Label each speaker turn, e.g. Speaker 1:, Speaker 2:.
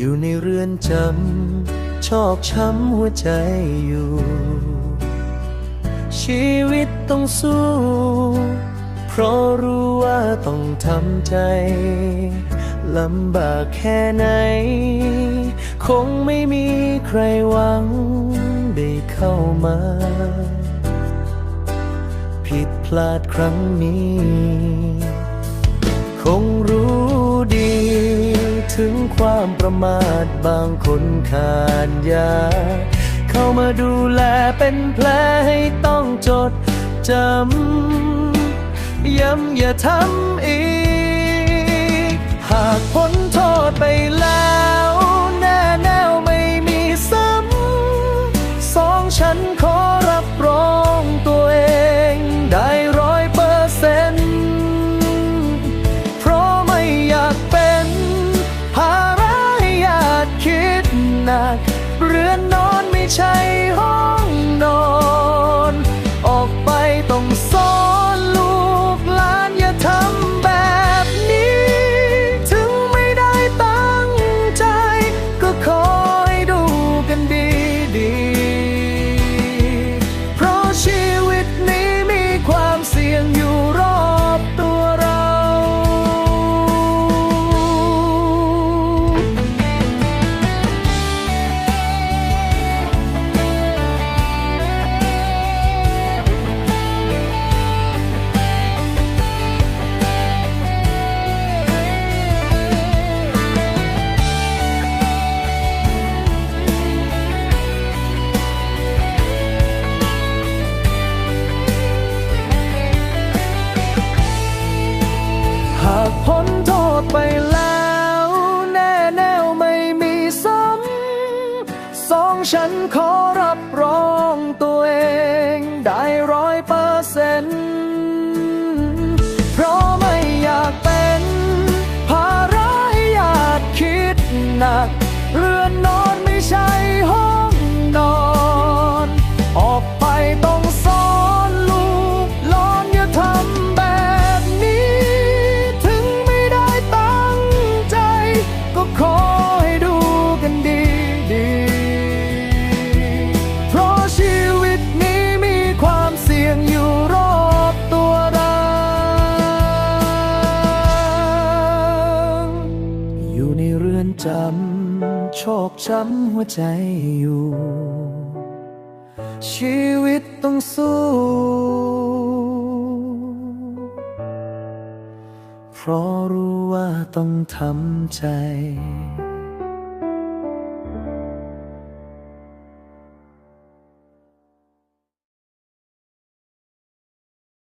Speaker 1: ยู่ในเรือนจำชอกช้ำหัวใจอยู่ ชีวิตต้องสู้ เพราะรู้ว่าต้องทำใจลำบากแค่ไหน คงไม่มีใครหวังได้เข้ามา ผิดพลาดครั้งนี้ ความประมาทบางคนขาดยา เข้ามาดูแลเป็นแผลให้ต้องจดจำย้ำอย่าทำอีก หากพ้นโทษไป ใช่ำส อยู่ในเรือนจำ โชคช้ำหัวใจอยู่ ชีวิตต้องสู้ เพราะรู้ว่าต้องทำใจ